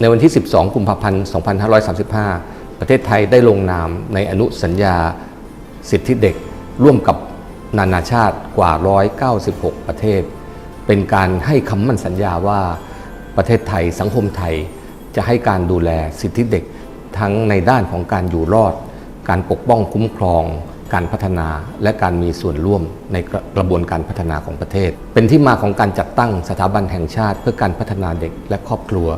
ในวันที่ 12 กุมภาพันธ์ 2535 ประเทศไทยได้ลงนามในอนุสัญญาสิทธิเด็ก ร่วมกับนานาชาติกว่า 196 ประเทศ เป็นการให้คำมั่นสัญญาว่าประเทศไทยสังคมไทยจะให้การดูแลสิทธิเด็ก ทั้งในด้านของการอยู่รอด การปกป้องคุ้มครอง การพัฒนาและการมีส่วนร่วมในกระกระบวนการพัฒนาของประเทศ เป็นที่มาของการจัดตั้งสถาบันแห่งชาติ เพื่อการพัฒนาเด็กและครอบครัว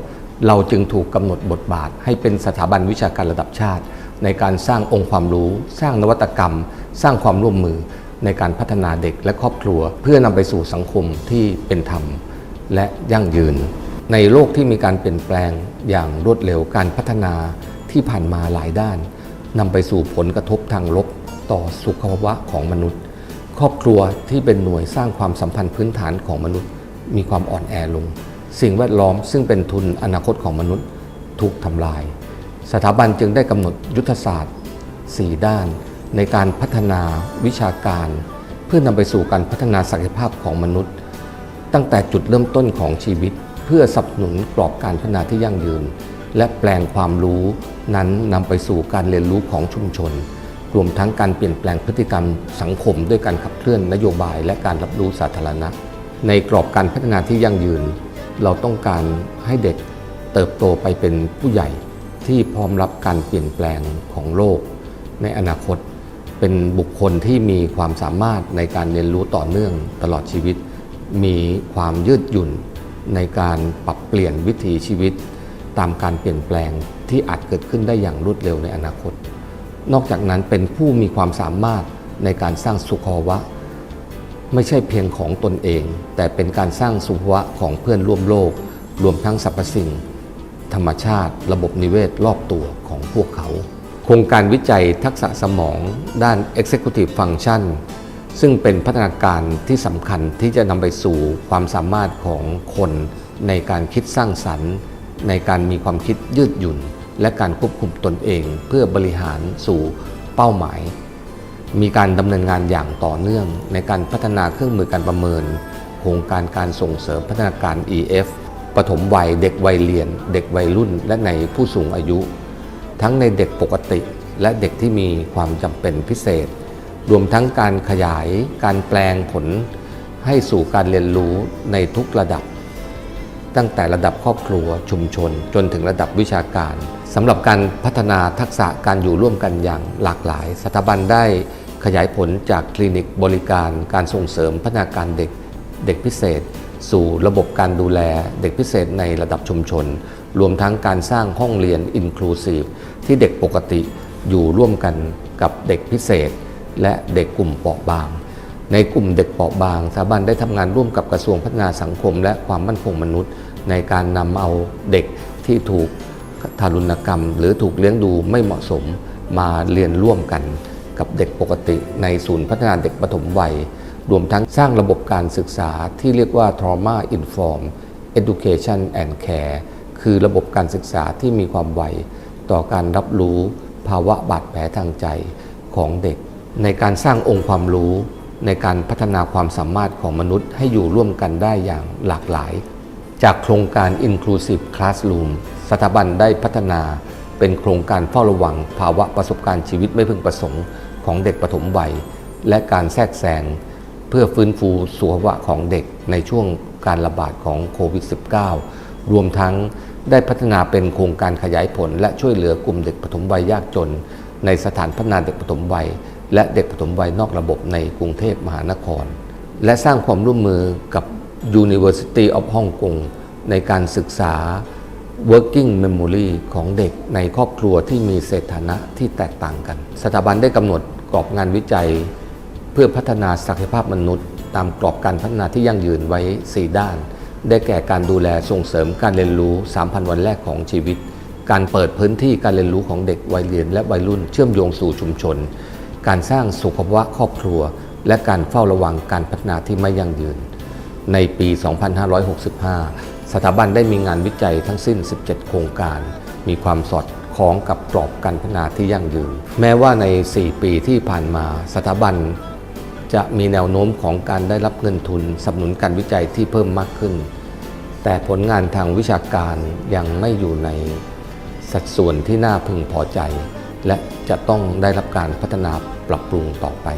เราจึงถูกกำหนดบทบาท ให้เป็นสถาบันวิชาการระดับชาติ ในการสร้างองค์ความรู้ สร้างนวัตกรรม สร้างความร่วมมือ ในการพัฒนาเด็กและครอบครัว เพื่อนำไปสู่สังคมที่เป็นธรรม และยั่งยืน ในโลกที่มีการเปลี่ยนแปลงอย่างรวดเร็วการพัฒนาที่ผ่านมาหลายด้านนำไปสู่ผลกระทบทางลบต่อสุขภาวะของมนุษย์ ครอบครัวที่เป็นหน่วยสร้างความสัมพันธ์พื้นฐานของมนุษย์ มีความอ่อนแอลง สิ่งแวดล้อมซึ่งเป็นทุนอนาคตของมนุษย์ถูกทำลาย สถาบันจึงได้กำหนดยุทธศาสตร์ 4 ด้าน ในการพัฒนาวิชาการ เพื่อนำไปสู่การพัฒนาศักยภาพของมนุษย์ ตั้งแต่จุดเริ่มต้นของชีวิต เพื่อสนับสนุนกรอบการพัฒนาที่ยั่งยืน และแปลงความรู้นั้นนำไปสู่การเรียนรู้ของชุมชนรวมทั้งการเปลี่ยนแปลงพฤติกรรมสังคม ด้วยการขับเคลื่อนนโยบายและการรับรู้สาธารณะ ในกรอบการพัฒนาที่ยั่งยืน เราต้องการให้เด็กเติบโตไปเป็นผู้ใหญ่ที่พร้อมรับการเปลี่ยนแปลงของโลก ในอนาคตเป็นบุคคลที่มีความสามารถในการเรียนรู้ต่อเนื่องตลอดชีวิต มีความยืดหยุ่นในการปรับเปลี่ยนวิถีชีวิต ตามการเปลี่ยนแปลงที่อาจเกิดขึ้นได้อย่างรวดเร็วในอนาคต นอกจากนั้นเป็นผู้มีความสามารถในการสร้างสุขภาวะ ไม่ใช่เพียงของตนเอง แต่เป็นการสร้างสุภวะของเพื่อนร่วมโลก รวมทั้งสรรพสิ่ง ธรรมชาติ ระบบนิเวศรอบตัวของพวกเขา โครงการวิจัยทักษะสมองด้าน Executive Function ซึ่งเป็นพัฒนาการที่สำคัญที่จะนำไปสู่ความสามารถของคนในการคิดสร้างสรรค์ ในการมีความคิดยืดหยุ่น และการควบคุมตนเองเพื่อบริหารสู่เป้าหมาย มีการดำเนินงานอย่างต่อเนื่อง ในการพัฒนาเครื่องมือการประเมินโครงการการส่งเสริมพัฒนาการ EF ปฐมวัยเด็กวัยเรียน เด็กวัยรุ่น และในผู้สูงอายุ ทั้งในเด็กปกติและเด็กที่มีความจำเป็นพิเศษ รวมทั้งการขยายการแปลงผล ให้สู่การเรียนรู้ในทุกระดับ ตั้งแต่ระดับครอบครัวชุมชน จนถึงระดับวิชาการสำหรับการพัฒนาทักษะการอยู่ร่วมกันอย่างหลากหลาย สถาบันได้ ขยายผลจากคลินิกบริการการส่งเสริมพัฒนาการเด็กเด็กพิเศษ สู่ระบบการดูแลเด็กพิเศษในระดับชุมชน รวมทั้งการสร้างห้องเรียน Inclusive ที่เด็กปกติอยู่ร่วมกันกับเด็กพิเศษ และเด็กกลุ่มเปราะบาง ในกลุ่มเด็กเปราะบางสถาบันได้ทำงานร่วมกับกระทรวงพัฒนาสังคม และความมั่นคงมนุษย์ ในการนำเอาเด็กที่ถูกทารุณกรรม หรือถูกเลี้ยงดูไม่เหมาะสมมาเรียนร่วมกัน กับเด็กปกติในศูนย์พัฒนาเด็กปฐมวัย รวมทั้งสร้างระบบการศึกษาที่เรียกว่า trauma informed education and care คือระบบการศึกษาที่มีความไวต่อการรับรู้ภาวะบาดแผลทางใจของเด็ก ในการสร้างองค์ความรู้ ในการพัฒนาความสามารถของมนุษย์ให้อยู่ร่วมกันได้อย่างหลากหลาย จากโครงการ Inclusive Classroom สถาบันได้พัฒนาเป็นโครงการเฝ้าระวังภาวะประสบการณ์ชีวิตไม่พึงประสงค์ ของเด็กปฐมวัย และการแทรกแซงเพื่อฟื้นฟูสุขภาวะของเด็กในช่วงการระบาดของโควิด -19 รวมทั้งได้พัฒนาเป็นโครงการขยายผล และช่วยเหลือกลุ่มเด็กปฐมวัยยากจน ในสถานพัฒนาเด็กปฐมวัย และเด็กปฐมวัยนอกระบบในกรุงเทพมหานคร และสร้างความร่วมมือกับ University of Hong Kong ในการศึกษา working memory ของเด็กในครอบครัวที่มีเศรษฐานะที่แตกต่างกัน สถาบันได้กำหนด กรอบงานวิจัย เพื่อพัฒนาศักยภาพมนุษย์ ตามกรอบการพัฒนาที่ยั่งยืนไว้ 4 ด้าน ได้แก่การดูแลส่งเสริมการเรียนรู้ 3,000 วันแรกของชีวิต การเปิดพื้นที่การเรียนรู้ของเด็กวัยเรียนและวัยรุ่นเชื่อมโยงสู่ชุมชน การสร้างสุขภาวะครอบครัว และการเฝ้าระวังการพัฒนาที่ไม่ยั่งยืน ในปี 2565 สถาบันได้มีงานวิจัยทั้งสิ้น 17 โครงการ มีความสอด คล้องกับกรอบการพัฒนาที่ยั่งยืน แม้ว่าใน 4 ปีที่ผ่านมาสถาบัน จะมีแนวโน้มของการได้รับเงินทุนสนับสนุนการวิจัยที่เพิ่มมากขึ้น แต่ผลงานทางวิชาการยังไม่อยู่ในสัดส่วนที่น่าพึงพอใจ และจะต้องได้รับการพัฒนาปรับปรุงต่อไป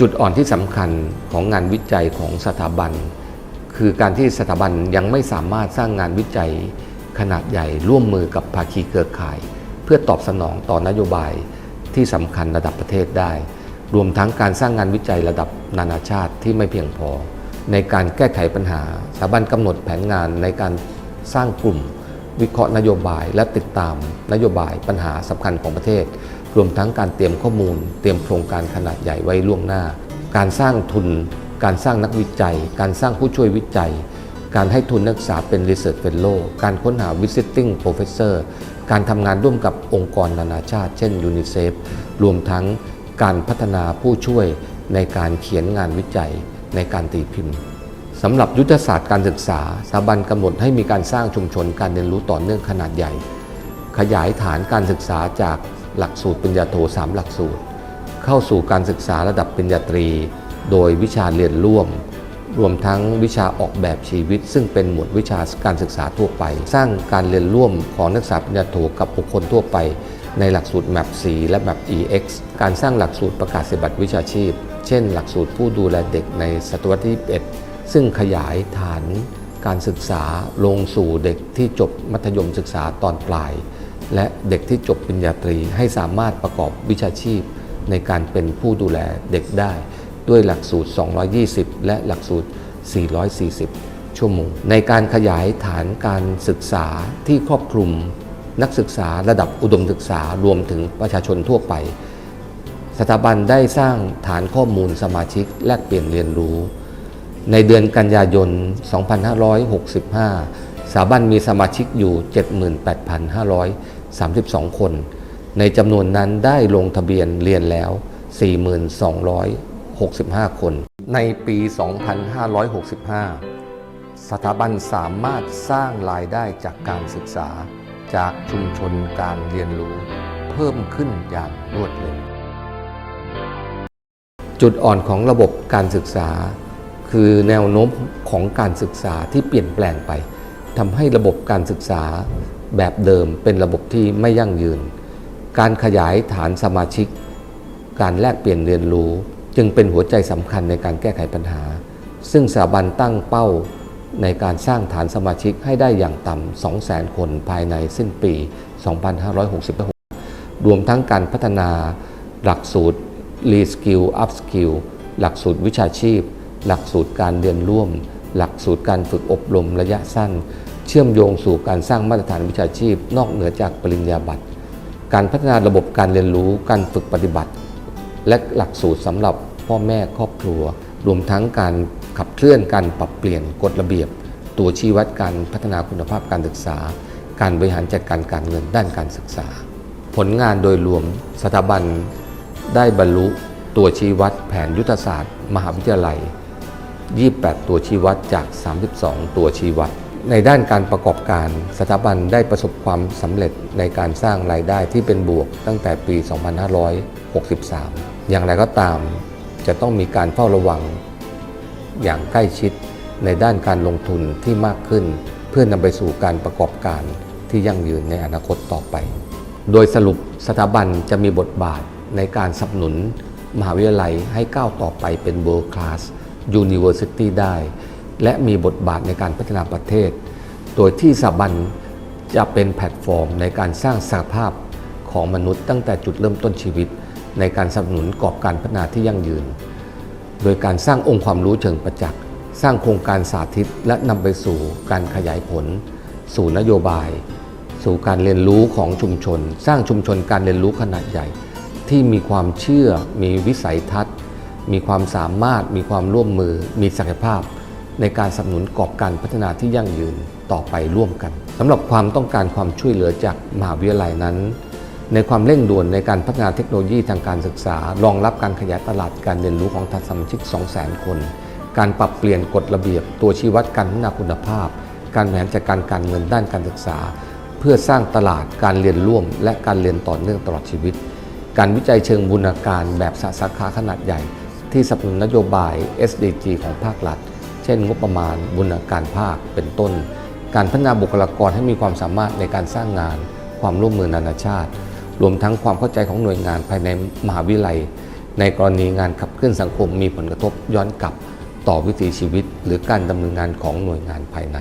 จุดอ่อนที่สำคัญของงานวิจัยของสถาบัน คือการที่สถาบันยังไม่สามารถสร้างงานวิจัยขนาดใหญ่ร่วมมือกับภาคีเครือข่าย พื่อตอบสนองต่อนโยบายที่สำคัญระดับประเทศได้ รวมทั้งการสร้างงานวิจัยระดับนานาชาติที่ไม่เพียงพอ ในการแก้ไขปัญหาสถาบันกำหนดแผนงานในการสร้างกลุ่ม วิเคราะห์นโยบายและติดตามนโยบายปัญหาสำคัญของประเทศ รวมทั้งการเตรียมข้อมูล เตรียมโครงการขนาดใหญ่ไว้ล่วงหน้า การสร้างทุน การสร้างนักวิจัย การสร้างผู้ช่วยวิจัยการให้ทุนนักศึกษาเป็น Research Fellow การค้นหา Visiting Professor การทำงานร่วมกับองค์กรนานาชาติ เช่นยูนิเซฟรวมทั้งการพัฒนาผู้ช่วยในการเขียนงานวิจัยในการตีพิมพ์สำหรับยุทธศาสตร์การศึกษาสถาบันกำหนดให้มีการสร้างชุมชนการเรียนรู้ต่อเนื่องขนาดใหญ่ ขยายฐานการศึกษาจากหลักสูตรปริญญาโท3หลักสูตร เข้าสู่การศึกษาระดับปริญญาตรี โดยวิชาเรียนร่วม รวมทั้งวิชาออกแบบชีวิต ซึ่งเป็นหมวดวิชาการศึกษาทั่วไป สร้างการเรียนร่วมของนักศึกษาปริญญาโทกับบุคคลทั่วไป ในหลักสูตร MAP C และ MAP EX การสร้างหลักสูตรประกาศนียบัตรวิชาชีพ เช่น หลักสูตรผู้ดูแลเด็กในศตวรรษที่1ซึ่งขยายฐานการศึกษาลงสู่เด็กที่จบมัธยมศึกษาตอนปลาย และเด็กที่จบปริญญาตรีให้สามารถประกอบวิชาชีพ ในการเป็นผู้ดูแลเด็กได้ ด้วยหลักสูตร 220 และหลักสูตร 440 ชั่วโมง ในการขยายฐานการศึกษาที่ครอบคลุมนักศึกษาระดับอุดมศึกษารวมถึงประชาชนทั่วไป สถาบันได้สร้างฐานข้อมูลสมาชิกแลกเปลี่ยนเรียนรู้ ในเดือนกันยายน 2565 สถาบันมีสมาชิกอยู่ 78,532 คน ในจำนวนนั้นได้ลงทะเบียนเรียนแล้ว 65 คน ในปี 2565 สถาบันสามารถสร้างรายได้จากการศึกษาจากชุมชนการเรียนรู้ เพิ่มขึ้นอย่างรวดเร็ว จุดอ่อนของระบบการศึกษา คือแนวโน้มของการศึกษาที่เปลี่ยนแปลงไปทำให้ระบบการศึกษาแบบเดิมเป็นระบบที่ไม่ยั่งยืน การขยายฐานสมาชิก การแลกเปลี่ยนเรียนรู้ จึงเป็นหัวใจสำคัญในการแก้ไขปัญหา ซึ่งสถาบันตั้งเป้าในการสร้างฐานสมาชิกให้ได้อย่างต่ำ 200,000 คนภายในสิ้นปี 2566 รวมทั้งการพัฒนาหลักสูตร Reskill Upskill หลักสูตรวิชาชีพ หลักสูตรการเรียนร่วม หลักสูตรการฝึกอบรมระยะสั้น เชื่อมโยงสู่การสร้างมาตรฐานวิชาชีพ นอกเหนือจากปริญญาบัตร การพัฒนาระบบการเรียนรู้ การฝึกปฏิบัติ และหลักสูตรสำหรับ พ่อแม่ครอบครัว รวมทั้งการขับเคลื่อนการปรับเปลี่ยนกฎระเบียบ ตัวชี้วัดการพัฒนาคุณภาพการศึกษา การบริหารจัดการการเงินด้านการศึกษา ผลงานโดยรวมสถาบันได้บรรลุตัวชี้วัดแผนยุทธศาสตร์ มหาวิทยาลัย 28 ตัวชี้วัดจาก 32 ตัวชี้วัด ในด้านการประกอบการสถาบันได้ประสบความสำเร็จในการสร้างรายได้ที่เป็นบวกตั้งแต่ปี 2563 อย่างไรก็ตาม จะต้องมีการเฝ้าระวัง อย่างใกล้ชิดในด้านการลงทุนที่มากขึ้น เพื่อนำไปสู่การประกอบการที่ยั่งยืนในอนาคตต่อไป โดยสรุปสถาบันจะมีบทบาทในการสนับสนุน มหาวิทยาลัยให้ก้าวต่อไปเป็น world class university ได้ และมีบทบาทในการพัฒนาประเทศ โดยที่สถาบันจะเป็นแพลตฟอร์มในการสร้างสภาพของมนุษย์ตั้งแต่จุดเริ่มต้นชีวิต ในการสนับสนุนกอบการพัฒนาที่ยั่งยืน โดยการสร้างองค์ความรู้เชิงประจักษ์ สร้างโครงการสาธิตและนำไปสู่การขยายผล สู่นโยบาย สู่การเรียนรู้ของชุมชน สร้างชุมชนการเรียนรู้ขนาดใหญ่ ที่มีความเชื่อ มีวิสัยทัศน์ มีความสามารถ มีความร่วมมือ มีศักยภาพ ในการสนับสนุนกอบการพัฒนาที่ยั่งยืนต่อไปร่วมกันสำหรับความต้องการความช่วยเหลือจากมหาวิทยาลัยนั้น ในความเร่งด่วนในการพัฒนาเทคโนโลยีทางการศึกษา รองรับการขยายตลาดการเรียนรู้ของทัศสมาชิก 200,000 คน การปรับเปลี่ยนกฎระเบียบ ตัวชี้วัดการพัฒนาคุณภาพ การบริหารจัดการการเงินด้านการศึกษา เพื่อสร้างตลาดการเรียนร่วม และการเรียนต่อเนื่องตลอดชีวิต การวิจัยเชิงบูรณาการแบบสาสาขาขนาดใหญ่ ที่สนับสนุนนโยบาย SDG ของภาครัฐ เช่น งบประมาณบูรณาการภาคเป็นต้น การพัฒนาบุคลากรให้มีความสามารถในการสร้างงาน ความร่วมมือนานาชาติ รวมทั้งความเข้าใจของหน่วยงานภายในมหาวิทยาลัย ในกรณีงานขับเคลื่อนสังคมมีผลกระทบย้อนกลับต่อวิถีชีวิต หรือการดำเนินงานของหน่วยงานภายใน